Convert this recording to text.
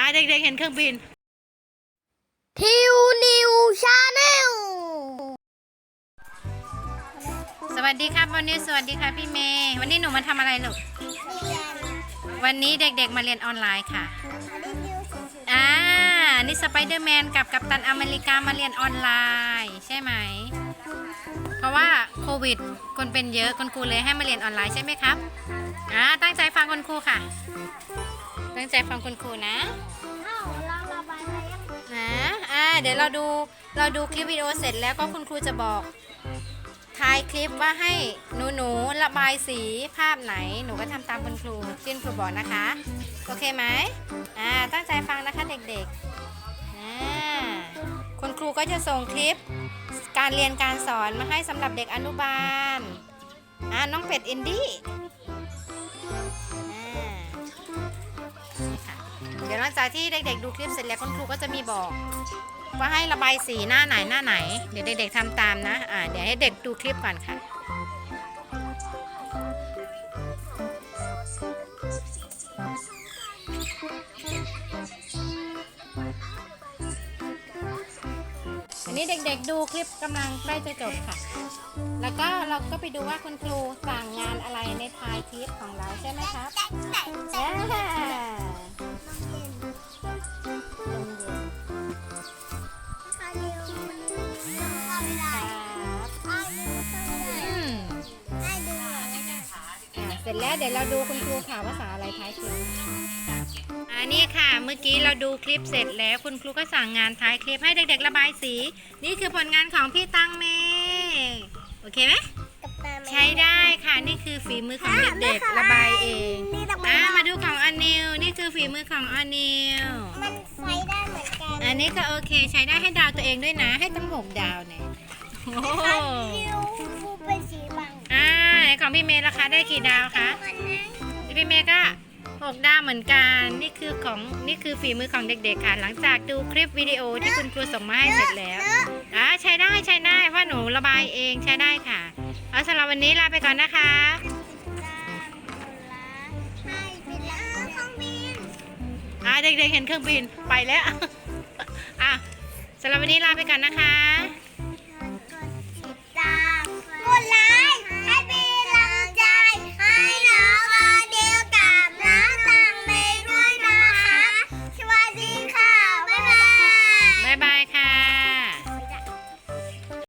อ่าเด็กๆเห็นเครื่องบิน ทิวนิวชาแนลสวัสดีครับวันนี้สวัสดีค่ะพี่เมย์วันนี้หนูมาทำอะไรลูกวันนี้เด็กๆมาเรียนออนไลน์ค่ะอ่านี่สไปเดอร์แมนกับกัปตันอเมริกามาเรียนออนไลน์ใช่ไหม เพราะว่าโควิดคนเป็นเยอะคุณครูเลยให้มาเรียนออนไลน์ใช่ไหมครับอ่าตั้งใจฟังคุณครูค่ะ ตั้งใจฟังคุณครูนะอ้าวเราระบายอะไรยังนะอ่าเดี๋ยวเราดูเราดูคลิปวิดีโอเสร็จแล้วก็คุณครูจะบอกท้ายคลิปว่าให้หนูหนูๆระบายสีภาพไหนหนูก็ทำตามคุณครูที่คุณครูบอกนะคะ โอเคไหมอ่าตั้งใจฟังนะคะเด็กๆอ่าคุณครูก็จะส่งคลิปการเรียนการสอนมาให้สำหรับเด็กอนุบาลอ่าน้องเป็ดอินดี้ งจากที่เด็กๆดูคลิปเสร็จแล้วคุณครูก็จะมีบอก ว่าให้ระบายสีหน้าไหนหน้าไหน เดี๋ยวเด็กๆทำตามนะ อ่าเดี๋ยวให้เด็กดูคลิปก่อนค่ะอันนี้เด็กๆดูคลิปกำลังใกล้จะจบค่ะ แล้วก็เราก็ไปดูว่าคุณครูสั่งงานอะไรในท้ายคลิปของเราใช่ไหมครับอ่ ร็จแล้วเดี๋ยวเราดูคุณครูค่ะว่าสาอะไรท้ายคลิปอันนี้ค่ะเมื่อกี้เราดูคลิปเสร็จแล้วคุณครูก็สั่งงานท้ายคลิปให้เด็กๆระบายสี นี่คือผลงานของพี่ตังเมโอเคไหมกับตาแมว ใช้ได้ค่ะนี่คือฝีมือของเด็กๆระบายเองนี่ต้องอ่ามาดูของอันนิวนี่คือฝีมือของอันนิวมันใช้ได้เหมือนกันอันนี้ก็โอเคใช้ได้ให้ดาวตัวเองด้วยนะให้ตั้งหกดาวเนี่ยโอ้โหนิ ของพี่เมย์ราคาได้กี่ดาวคะพี่เมย์ก็หกดาวเหมือนกันนี่คือของนี่คือฝีมือของเด็กๆค่ะ หลังจากดูคลิปวิดีโอที่คุณครูส่งมาให้เสร็จแล้วอ่าใช้ได้ใช้ได้เพราะหนูระบายเองใช้ได้ค่ะเอาสำหรับวันนี้ลาไปก่อนนะคะให้เป็นล้างเครื่องบินอ่าเด็กๆเห็นเครื่องบินไปแล้วอะสำหรับวันนี้ลาไปก่อนนะคะ